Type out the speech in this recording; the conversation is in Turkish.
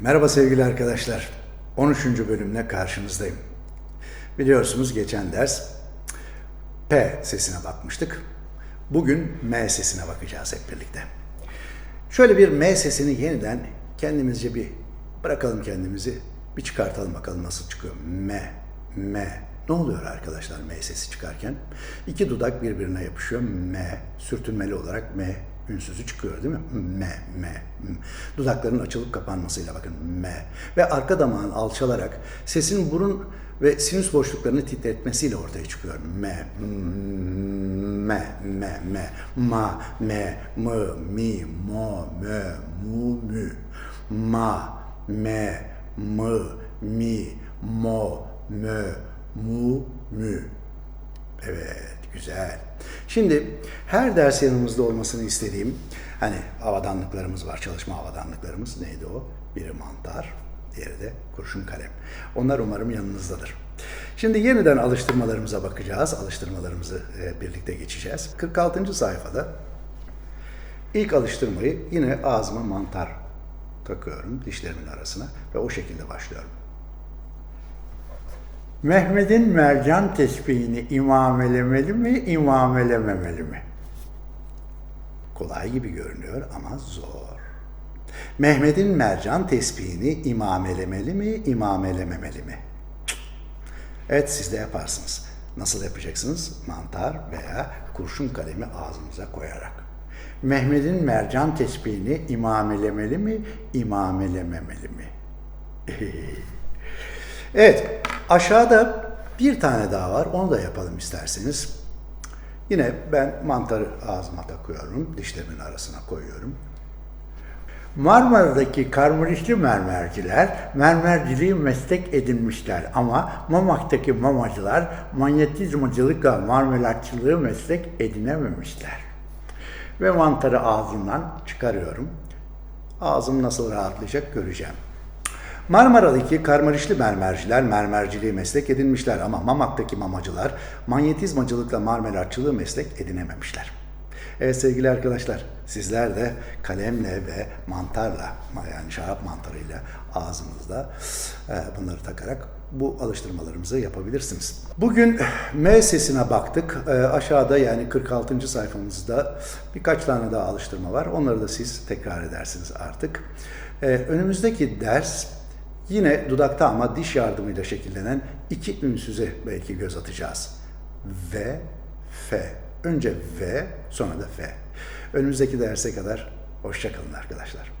Merhaba sevgili arkadaşlar. 13. bölümle karşınızdayım. Biliyorsunuz geçen ders P sesine bakmıştık. Bugün M sesine bakacağız hep birlikte. Şöyle bir M sesini yeniden kendimizce bir bırakalım kendimizi. Bir çıkartalım bakalım nasıl çıkıyor. M, M. Ne oluyor arkadaşlar M sesi çıkarken? İki dudak birbirine yapışıyor. M, sürtünmeli olarak M ünsüzü çıkıyor değil mi? M, M. M. Dudakların açılıp kapanmasıyla bakın M. Ve arka damağın alçalarak sesin burun ve sinüs boşluklarını titretmesiyle ortaya çıkıyor. M, M, M, M, Ma, M, M, Mi, Mo, Mö, Mu, Mü, Ma, Me, M, Mi, Mo, Mö, Mu, Mü. Evet, güzel. Şimdi her ders yanımızda olmasını istediğim, hani havadanlıklarımız var, çalışma havadanlıklarımız. Neydi o? Biri mantar, diğeri de kurşun kalem. Onlar umarım yanınızdadır. Şimdi yeniden alıştırmalarımıza bakacağız. Alıştırmalarımızı e, birlikte geçeceğiz. 46. sayfada ilk alıştırmayı yine ağzıma mantar takıyorum dişlerimin arasına ve o şekilde başlıyorum. Mehmet'in mercan tesbihini imamelemeli mi, imamelememeli mi? Kolay gibi görünüyor ama zor. Mehmet'in mercan tesbihini imamelemeli mi, imamelememeli mi? Evet siz de yaparsınız. Nasıl yapacaksınız? Mantar veya kurşun kalemi ağzınıza koyarak. Mehmet'in mercan tesbihini imamelemeli mi, imamelememeli mi? Evet, aşağıda bir tane daha var. Onu da yapalım isterseniz. Yine ben mantarı ağzıma takıyorum, dişlerimin arasına koyuyorum. Marmara'daki karmurişli mermerciler mermerciliği meslek edinmişler ama Mamak'taki mamacılar manyetizmacılıkla marmelatçılığı meslek edinememişler. Ve mantarı ağzımdan çıkarıyorum. Ağzım nasıl rahatlayacak göreceğim. Marmara'daki karmarişli mermerciler mermerciliği meslek edinmişler ama Mamak'taki mamacılar manyetizmacılıkla marmelatçılığı meslek edinememişler. Evet sevgili arkadaşlar sizler de kalemle ve mantarla yani şarap mantarıyla ağzınızda e, bunları takarak bu alıştırmalarımızı yapabilirsiniz. Bugün M sesine baktık. E, aşağıda yani 46. sayfamızda birkaç tane daha alıştırma var. Onları da siz tekrar edersiniz artık. E, önümüzdeki ders yine dudakta ama diş yardımıyla şekillenen iki ünsüze belki göz atacağız. V, F. Önce V, sonra da F. Önümüzdeki derse kadar hoşçakalın arkadaşlar.